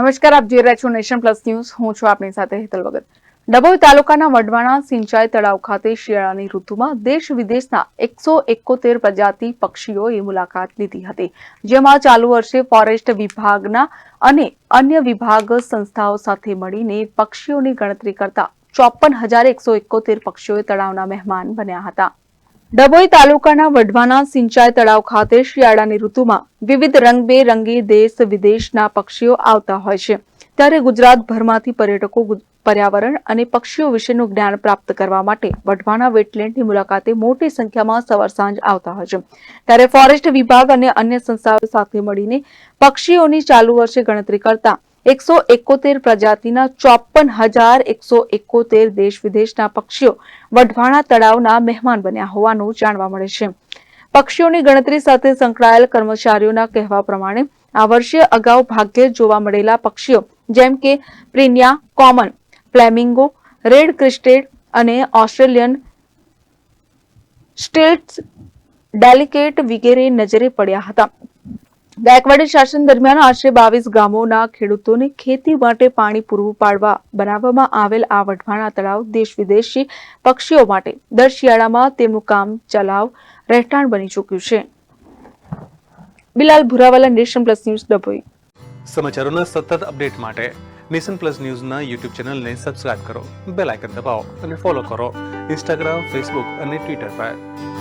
નમસ્કાર, આપ જોઈ રહ્યા છો નેશન પ્લસ ન્યૂઝ. હું છું આપની સાથે હેતલ ભગત. ડભોઈ તાલુકાના વડવાણા સિંચાઈ તળાવ ખાતે શિયાળાની ઋતુમાં દેશ વિદેશના એકસો એકોતેર પ્રજાતિ પક્ષીઓએ મુલાકાત લીધી હતી, જેમાં ચાલુ વર્ષે ફોરેસ્ટ વિભાગના અને અન્ય વિભાગ સંસ્થાઓ સાથે મળીને પક્ષીઓની ગણતરી કરતા ચોપન હજાર એકસો એકોતેર પક્ષીઓ તળાવના મહેમાન બન્યા હતા. ડભોઈ તાલુકાના વઢવાના સિંચાઈ તળાવ ખાતે શિયાળાની ઋતુમાં વિવિધ રંગબેરંગી દેશ વિદેશના પક્ષીઓ આવતા હોય છે. ત્યારે ગુજરાતભરમાંથી પર્યટકો પર્યાવરણ અને પક્ષીઓ વિશેનું જ્ઞાન પ્રાપ્ત કરવા માટે વઢવાના વેટલેન્ડની મુલાકાતે મોટી સંખ્યામાં સવાર સાંજ આવતા હોય છે. ત્યારે ફોરેસ્ટ વિભાગ અને અન્ય સંસ્થાઓ સાથે મળીને પક્ષીઓની ચાલુ વર્ષે ગણતરી કરતા એકસો એકોતેર પ્રજાતિના ચોપન હજાર એકસો એકોતેર દેશ વિદેશના પક્ષીઓ વઢવાણા તળાવના મહેમાન બન્યા હોવાનું જાણવા મળે છે. પક્ષીઓની ગણતરી સાથે સંકળાયેલ કર્મચારીઓના કહેવા પ્રમાણે આ વર્ષે અગાઉ ભાગ્યે જોવા મળેલા પક્ષીઓ જેમ કે prinia, common, flamingo, red crested અને ઓસ્ટ્રેલિયન સ્ટેટ્સ ડેલિકેટ વગેરે નજરે પડ્યા હતા. ગાયકવાડી શાસન દરમિયાન આશરે બાવીસ ગામોના ખેડૂતોને ખેતી માટે પાણી પૂરું પાડવા બનાવવામાં આવેલ આ વઢવાણા તળાવ દેશ વિદેશી પક્ષીઓ માટે દર શિયાળામાં તેમનું કામ ચલાવ રહેઠાણ બની ચૂક્યું છે. Bilal Bhurawala, nation plus news Dabhoi. સમાચારોના સતત અપડેટ માટે નેશન પ્લસ ન્યૂઝના યુટ્યુબ ચેનલને સબસ્ક્રાઇબ કરો, બેલ આઇકન દબાવો અને ફોલો કરો ઇન્સ્ટાગ્રામ, ફેસબુક અને ટ્વિટર પર.